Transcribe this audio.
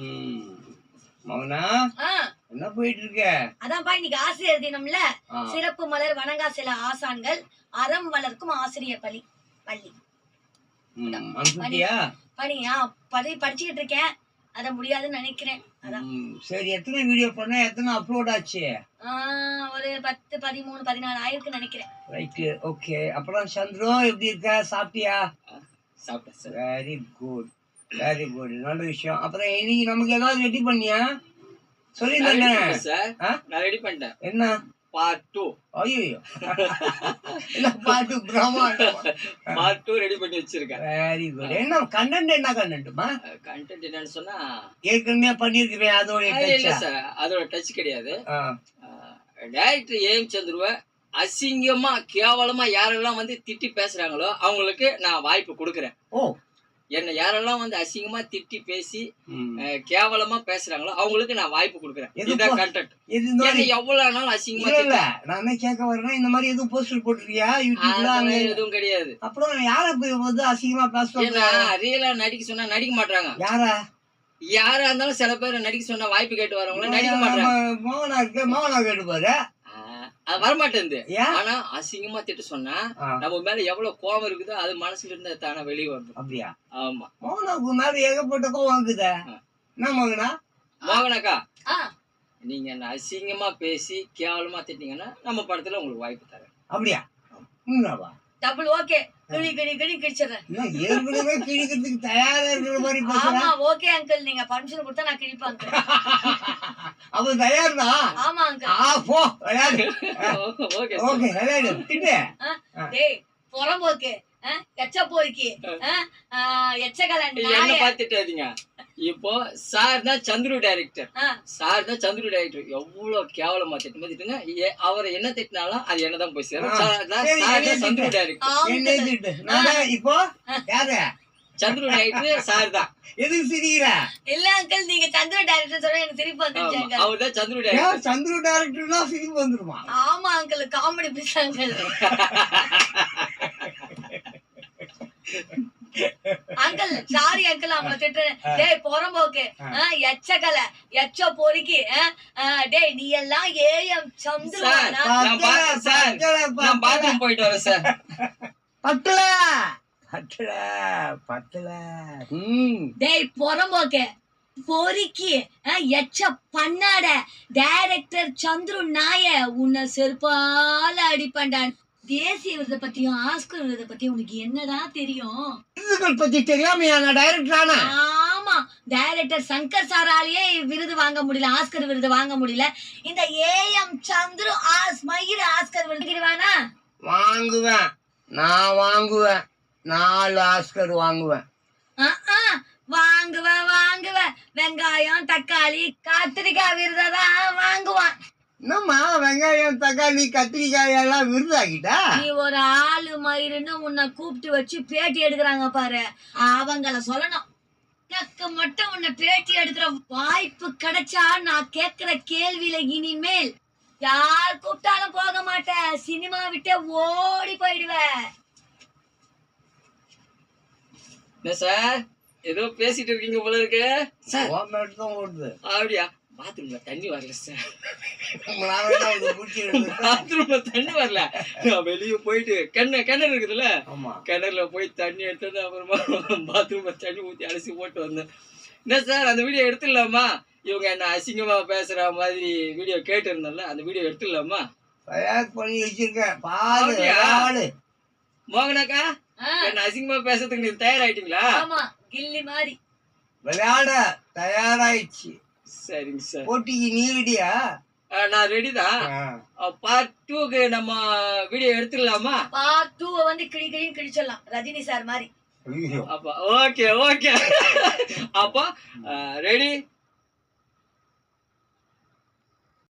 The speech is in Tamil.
ம். மௌனா ஆ, என்ன போயிட்டு இருக்க அதான்ப்பா இன்னைக்கு ஆசிரியர் தினம்ல. சிறப்பு மலர் வணங்கா சில ஆசான்கள் அறம் வளர்க்கும் ஆசிரியர் பள்ளி. பள்ளி பணியா படி படிச்சுக்கிட்டு இருக்கேன் அத முடியாதுன்னு நினைக்கிறேன். அதான். ம், சரி எத்தனை வீடியோ பண்ண எத்தனை அப்லோட் ஆச்சு? ஆ, ஒரு பத்து பதிமூணு பதினாலு ஆயிருக்குன்னு நினைக்கிறேன். Right okay. அப்புறம் சந்திரோ எப்படி இருக்க? சாப்பிட்டியா? சாப்பிட்டேன் வெரி குட் வெரி குட் நல்ல விஷயம். அப்புறம் இன்னைக்கு நமக்கு ஏதாவது ரெடி பண்ணியா? சொல்லியிருந்தேன். சார்? நான் ரெடி பண்ணிட்டேன். என்ன? பார்ட் டூ ஐயோ பிரம்மாண்டம். பார்ட் டூ ரெடி பண்ணி வச்சிருக்கேன். வெரி குட் என்ன கண்டென்ட் என்ன கண்டென்ட்மா கண்டென்ட் என்னன்னு சொன்னா ஏற்கனவே பண்ணிருக்கிறேன் அதோட அது இல்ல? சார் அதோட டச் கிடையாது. டைரக்டர் ஏஎம் சந்துருவ அசிங்கமா கேவலமா யாரெல்லாம் வந்து திட்டி பேசுறாங்களோ அவங்களுக்கு நான் வாய்ப்பு கொடுக்குறேன். ஓ என்னை யாரெல்லாம் வந்து அசிங்கமா திட்டி பேசி கேவலமா பேசுறாங்களோ அவங்களுக்கு நான் வாய்ப்பு கொடுக்குறேன். இதுதான் கண்டென்ட் இது எவ்வளவு நாள் அசிங்கமா இல்ல நான் என்ன கேட்க வரேன்னா இந்த மாதிரி எதுவும் போஸ்டர் போட்டிருக்கியா? யூடியூப்ல அங்க எதுவும் கிடையாது. அப்புறம் யார வந்து அசிங்கமா பேசுவாங்க? ரியலா நடிக்க சொன்னா நடிக்க மாட்டாங்க யாரா? யாரா இருந்தாலும் சில பேர் நடிக்க சொன்னா வாய்ப்பு கேட்டு வரவங்கள நடிக்க மாட்டாங்க மோகனா கேட்டுப்பாரு. ஆஹ், அது வரமாட்டேங்குது ஏன்? ஆனா அசிங்கமா திட்டு சொன்னா நம்ம மேல எவ்வளவு கோவம் இருக்குதோ அது மனசுல இருந்து தானே வெளியே வந்துடும் அப்படியா? ஆமா. மோகனாக்கு மேல ஏகப்பட்ட கோவம் இருக்குதே. என்ன மோகனா? மோகனக்கா? ஆ, நீங்க என்ன அசிங்கமா பேசி கேவலமா திட்டீங்கன்னா நம்ம படத்துல உங்களுக்கு வாய்ப்பு தரேன். அப்படியா? உண்மைவா டபுள் ஓகே கிளி கிளி கிளி கிழிச்சிடுறேன். ஏற்கனவே கிழிக்கிறதுக்கு தயாரா இருக்கிற மாதிரி ஆமா ஓகே அங்கிள் நீங்க பர்மிஷன் கொடுத்தா நான் கிழிப்பேன் uncle. அவ தயார் தான் ஆமா அங்கிள் ஆ போ விளையாடு. ஓகே ஓகே விளையாடு. திட்டு. டேய் புறம்போக்கு எச்ச போய்க்கு எச்சகலன் என்ன பார்த்துட்டாதீங்க இப்போ சார் தான் சந்துரு டைரக்டர் சார் தான் சந்துரு டைரக்டர் எவ்வளவு கேவலமா திட்டு திட்டுங்க ஏ- அவரை என்ன திட்டினாலும் அது என்ன தான் போய் சேரும். சார் தான் சந்துரு டைரக்டர் இப்போ யாரு? சந்துரு டைரக்டர் சார் தான். எதுக்கு சிரிக்கிற? இல்ல அங்கிள் நீங்க சந்திர டைரக்டர் சொல்ல எனக்கு சிரிப்பு வந்துருச்சு அவர் தான் சந்துரு டைரக்டர் சந்துரு டைரக்டர்னா சிரிப்பு வந்துருமா? ஆமா uncle comedy piece uncle uncle uncle அவங்கள திட்டுறேன். டேய் புறம்போக்கு. ஆ, எச்சகல எச்ச பொறுக்கி டேய் நீ எல்லாம் ஏஎம் சந்துருவானா போயிட்டு வரேன் சார். பத்தல. பத்தல பத்தல. ம். டேய் புறம்போக்கு. பொறுக்கி எச்ச பண்ணாட டைரக்டர் சந்துரு நாய உன்னை செருப்பால அடிப்பண்டான் தேசிய விருதை பத்தியும் ஆஸ்கர் விருதை பத்தியும் உனக்கு என்னடா தெரியும்? இதுகள் பத்தி தெரியாமையா நான் டைரக்டர் ஆனா? ஆமா டைரக்டர் சங்கர் சாராலேயே விருது வாங்க முடியல ஆஸ்கர் விருது வாங்க முடியல. இந்த ஏஎம் சந்துரு ஆஸ் மயிர் ஆஸ்கர் விருது வேணா வாங்குவேன். நான் வாங்குவேன். நாலு ஆஸ்கர் வாங்குவேன். வாங்குவேன் வாங்குவேன். வெங்காயம் தக்காளி கத்திரிக்காய் விருதை தான் வாங்குவான். என்னம்மா வெங்காயம் தக்காளி கத்திரிக்காய் எல்லாம் விருதாகிட்டா? நீ ஒரு ஆளு மயிருன்னு உன்னை கூப்பிட்டு வச்சு பேட்டி எடுக்கிறாங்க பாரு. அவங்கள சொல்லணும். எனக்கு மட்டும் உன்னை பேட்டி எடுக்கிற வாய்ப்பு கிடைச்சா நான் கேக்குற கேள்வியில இனிமேல் யார் கூப்பிட்டாலும் போக மாட்டேன் சினிமா விட்டே ஓடி போயிடுவேன் என்ன சார்? ஏதோ பேசிட்டு இருக்கீங்க போல இருக்கு. சார். ஓடுது. அப்படியா? பாத்ரூம்ல தண்ணி வரல சார். பாத்ரூம்ல தண்ணி வரல. நான் வெளியே போயிட்டு கிணறு கிணறு இருக்குதுல்ல? ஆமா. கிணறுல போய் தண்ணி எடுத்தது அப்புறமா பாத்ரூம்ல தண்ணி ஊத்தி அலசி போட்டு வந்தேன். என்ன சார் அந்த வீடியோ எடுத்துடலாமா? இவங்க என்ன அசிங்கமா பேசுற மாதிரி வீடியோ கேட்டு இருந்தோம்ல அந்த வீடியோ எடுத்துடலாமா? தயார் பண்ணி வச்சிருக்கேன். பாரு மோகனாக்கா என்ன அசிங்கமா பேசுறதுக்கு நீங்க தயாராயிட்டீங்களா? ஆமா கில்லி மாதிரி. விளையாட தயாராயிடுச்சு. சரிங்க சார். போட்டிக்கு நீ ரெடியா ஆ, நான் ரெடி தான். பார்ட் டூக்கு நம்ம வீடியோ எடுத்துடலாமா பார்ட் டூவை வந்து கிழி கிழின்னு கிழிச்சிடலாம். ரஜினி சார் மாதிரி. ஐயோ. அப்ப ஓகே ஓகே அப்ப ரெடி